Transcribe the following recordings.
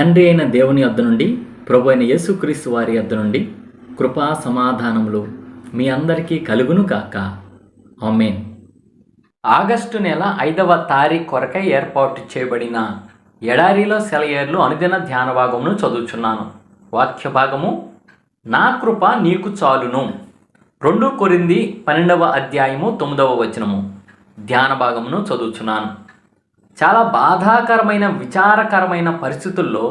తండ్రి అయిన దేవుని వద్ద నుండి ప్రభు అయిన యేసుక్రీస్తు వారి వద్ద నుండి కృపా సమాధానములు మీ అందరికీ కలుగును కాక ఆమెన్. ఆగస్టు నెల ఐదవ తారీఖు కొరకై ఏర్పాటు చేయబడిన ఎడారిలో సెలయేర్లు అనుదిన ధ్యాన భాగమును చదువుచున్నాను. వాక్య భాగము నా కృప నీకు చాలును. రెండు కొరింది పన్నెండవ అధ్యాయము తొమ్మిదవ వచనము. ధ్యాన భాగమును చదువుచున్నాను. చాలా బాధాకరమైన విచారకరమైన పరిస్థితుల్లో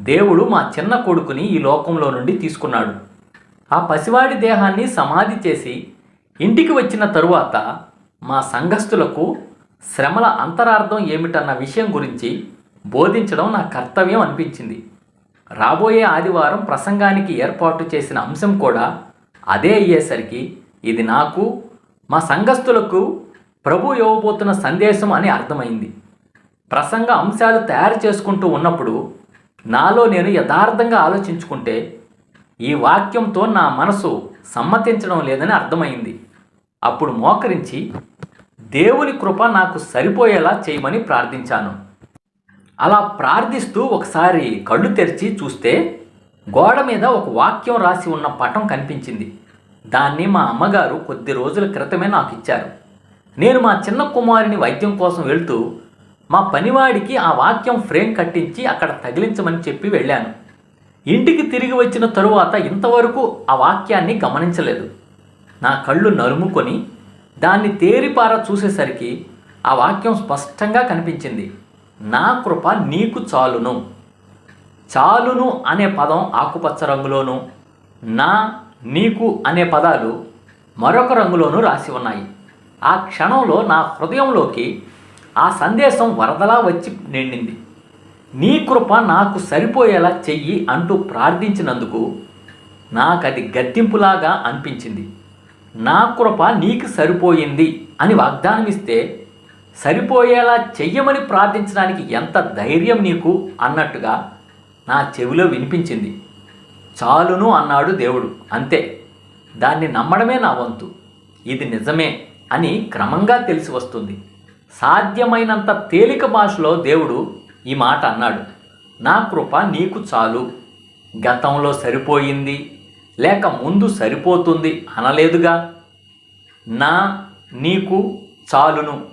దేవుడు మా చిన్న కొడుకుని ఈ లోకంలో నుండి తీసుకున్నాడు. ఆ పసివాడి దేహాన్ని సమాధి చేసి ఇంటికి వచ్చిన తరువాత మా సంఘస్థులకు శ్రమల అంతరార్థం ఏమిటన్న విషయం గురించి బోధించడం నా కర్తవ్యం అనిపించింది. రాబోయే ఆదివారం ప్రసంగానికి ఏర్పాటు చేసిన అంశం కూడా అదే అయ్యేసరికి ఇది నాకు మా సంఘస్థులకు ప్రభు ఇవ్వబోతున్న సందేశం అని అర్థమైంది. ప్రసంగ అంశాలు తయారు చేసుకుంటూ ఉన్నప్పుడు నాలో నేను యథార్థంగా ఆలోచించుకుంటే ఈ వాక్యంతో నా మనసు సమ్మతించడం లేదని అర్థమైంది. అప్పుడు మోకరించి దేవుని కృప నాకు సరిపోయేలా చేయమని ప్రార్థించాను. అలా ప్రార్థిస్తూ ఒకసారి కళ్ళు తెరిచి చూస్తే గోడ మీద ఒక వాక్యం రాసి ఉన్న పటం కనిపించింది. దాన్ని మా అమ్మగారు కొద్ది రోజుల క్రితమే నాకు ఇచ్చారు. నేను మా చిన్న కుమారుని వైద్యం కోసం వెళ్తూ మా పనివాడికి ఆ వాక్యం ఫ్రేమ్ కట్టించి అక్కడ తగిలించమని చెప్పి వెళ్ళాను. ఇంటికి తిరిగి వచ్చిన తరువాత ఇంతవరకు ఆ వాక్యాన్ని గమనించలేదు. నా కళ్ళు నలుముకొని దాన్ని తేరిపార చూసేసరికి ఆ వాక్యం స్పష్టంగా కనిపించింది. నా కృప నీకు చాలును. చాలును అనే పదం ఆకుపచ్చ రంగులోను నా నీకు అనే పదాలు మరొక రంగులోనూ రాసి ఉన్నాయి. ఆ క్షణంలో నా హృదయంలోకి ఆ సందేశం వరదలా వచ్చి నిండింది. నీ కృప నాకు సరిపోయేలా చెయ్యి అంటూ ప్రార్థించినందుకు నాకు అది గద్దింపులాగా అనిపించింది. నా కృప నీకు సరిపోయింది అని వాగ్దానం ఇస్తే సరిపోయేలా చెయ్యమని ప్రార్థించడానికి ఎంత ధైర్యం నీకు అన్నట్టుగా నా చెవిలో వినిపించింది. చాలును అన్నాడు దేవుడు. అంతే. దాన్ని నమ్మడమే నా వంతు. ఇది నిజమే. అని క్రమంగా తెలిసి వస్తుంది. సాధ్యమైనంత తేలిక భాషలో దేవుడు ఈ మాట అన్నాడు. నా కృప నీకు చాలు. గతంలో సరిపోయింది లేక ముందు సరిపోతుంది అనలేదుగా? నా నీకు చాలును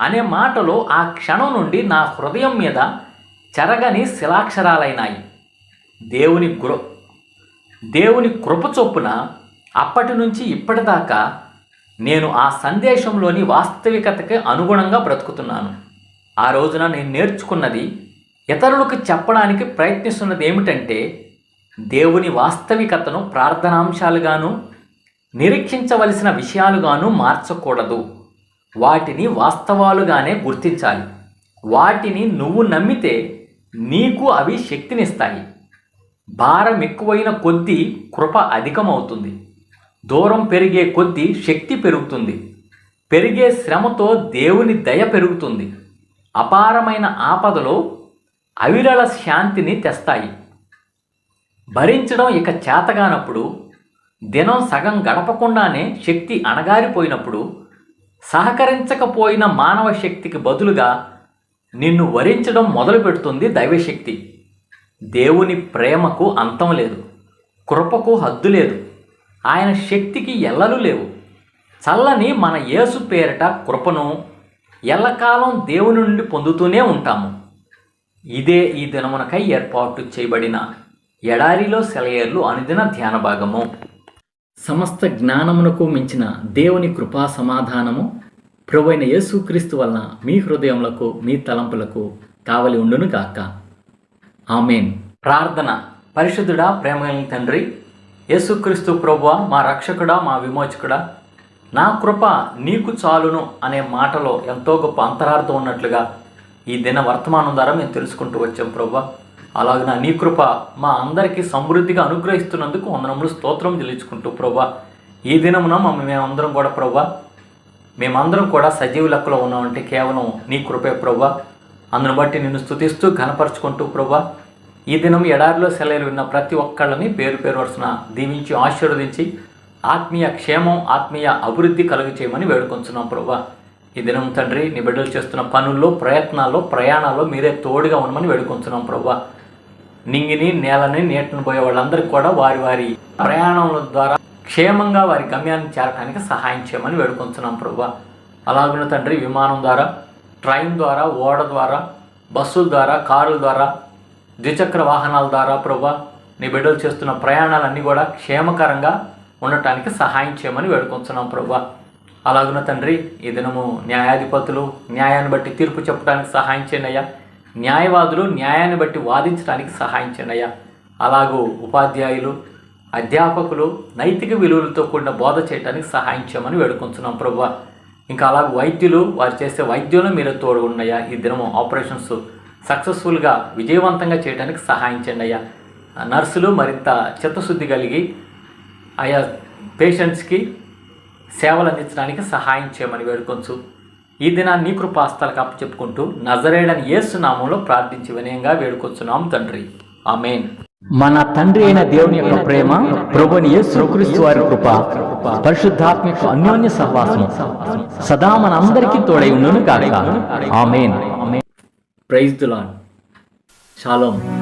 అనే మాటలో ఆ క్షణం నుండి నా హృదయం మీద చెరగని శిలాక్షరాలైనాయి. దేవుని కృ దేవుని కృప చొప్పున అప్పటి నుంచి ఇప్పటిదాకా నేను ఆ సందేశంలోని వాస్తవికతకి అనుగుణంగా బ్రతుకుతున్నాను. ఆ రోజున నేను నేర్చుకున్నది ఇతరులకు చెప్పడానికి ప్రయత్నిస్తున్నది ఏమిటంటే దేవుని వాస్తవికతను ప్రార్థనాంశాలుగాను నిరీక్షించవలసిన విషయాలుగాను మార్చకూడదు. వాటిని వాస్తవాలుగానే గుర్తించాలి. వాటిని నువ్వు నమ్మితే నీకు అవి శక్తినిస్తాయి. భారం ఎక్కువైన కొద్దీ కృప అధికమవుతుంది. దూరం పెరిగే కొద్దీ శక్తి పెరుగుతుంది. పెరిగే శ్రమతో దేవుని దయ పెరుగుతుంది. అపారమైన ఆపదలో అవిరళ శాంతిని తెస్తాయి. భరించడం ఇక చేతగానప్పుడు దినం సగం గడపకుండానే శక్తి అణగారిపోయినప్పుడు సహకరించకపోయిన మానవ శక్తికి బదులుగా నిన్ను వరించడం మొదలు పెడుతుంది దైవశక్తి. దేవుని ప్రేమకు అంతం లేదు. కృపకు హద్దు లేదు. ఆయన శక్తికి ఎల్లలు లేవు. చల్లని మన యేసు పేరిట కృపను ఎల్లకాలం దేవుని నుండి పొందుతూనే ఉంటాము. ఇదే ఈ దినమునకై ఏర్పాటు చేయబడిన ఎడారిలో సెలయేర్లు అనుదిన ధ్యాన భాగము. సమస్త జ్ఞానమునకు మించిన దేవుని కృపా సమాధానము ప్రభువైన యేసుక్రీస్తు వలన మీ హృదయములకు మీ తలంపులకు కావలి ఉండును గాక ఆమెన్. ప్రార్థన. పరిశుద్ధుడా ప్రేమగలిగిన తండ్రి యేసుక్రీస్తు ప్రభువ మా రక్షకుడా మా విమోచకుడా నా కృప నీకు చాలును అనే మాటలో ఎంతో గొప్ప అంతరార్థం ఉన్నట్లుగా ఈ దిన వర్తమానం ద్వారా మేము తెలుసుకుంటూ వచ్చాం ప్రభా నా నీ కృప మా అందరికీ సమృద్ధిగా అనుగ్రహిస్తున్నందుకు వందనములు స్తోత్రం చెల్లించుకుంటూ ప్రభా ఈ దినమున మమ్మల్ని మేమందరం కూడా ప్రభా మేమందరం కూడా సజీవ లెక్కలో ఉన్నామంటే కేవలం నీ కృపే ప్రభా అందును బట్టి నిన్ను స్థుతిస్తూ ఘనపరుచుకుంటూ ప్రభా ఈ దినం ఎడారిలో సెలవులు విన్న ప్రతి ఒక్కళ్ళని పేరు పేరు వరుసన దీవించి ఆశీర్వదించి ఆత్మీయ క్షేమం ఆత్మీయ అభివృద్ధి కలుగు చేయమని వేడుకొంచున్నాం ప్రభా ఈ దినం తండ్రి నీ బిడ్డలు చేస్తున్న పనుల్లో ప్రయత్నాల్లో ప్రయాణాల్లో మీరే తోడుగా ఉండమని వేడుకొంచున్నాం ప్రభా నింగిని నేలని నీటిని పోయే వాళ్ళందరికీ కూడా వారి వారి ప్రయాణం ద్వారా క్షేమంగా వారి గమ్యాన్ని చేరడానికి సహాయం చేయమని వేడుకొంచున్నాం ప్రభా అలాగున్న తండ్రి విమానం ద్వారా ట్రైన్ ద్వారా ఓడ ద్వారా బస్సుల ద్వారా కారుల ద్వారా ద్విచక్ర వాహనాల ద్వారా ప్రభా నీ బిడ్డలు చేస్తున్న ప్రయాణాలన్నీ కూడా క్షేమకరంగా ఉండటానికి సహాయం చేయమని వేడుకొంచున్నాం ప్రభా అలాగున్న తండ్రి ఈ దినము న్యాయాధిపతులు న్యాయాన్ని బట్టి తీర్పు చెప్పడానికి సహాయం చేయనయ్యా న్యాయవాదులు న్యాయాన్ని బట్టి వాదించడానికి సహాయం చేయనయ్యా అలాగూ ఉపాధ్యాయులు అధ్యాపకులు నైతిక విలువలతో కూడిన బోధ చేయడానికి సహాయం చేయమని వేడుకొంచున్నాం ప్రభు ఇంకా అలాగే వైద్యులు వారు చేసే వైద్యులు మీరు తోడు ఉన్నాయా ఈ దినము ఆపరేషన్స్ సక్సెస్ఫుల్గా విజయవంతంగా చేయడానికి సహాయించండి అయ్యా. నర్సులు మరింత చిత్తశుద్ధి కలిగి ఆయా పేషెంట్స్కి సేవలు అందించడానికి సహాయం చేయమని వేడుకొంచు. ఈ దినాన్ని నీ కప్ప చెప్పుకుంటూ నజరేడని ఏసునామంలో ప్రార్థించి వినయంగా వేడుకొచ్చున్నాం తండ్రి. ఆమెన్. మన తండ్రి అయిన దేవుని యొక్క ప్రేమ ప్రభుని యేసు క్రీస్తు వారి కృప పరిశుద్ధాత్మిక అన్యోన్య సహవాసం సదా మన అందరికీ తోడై ఉండును కాక ఆమెన్. Praise దులాన్ shalom.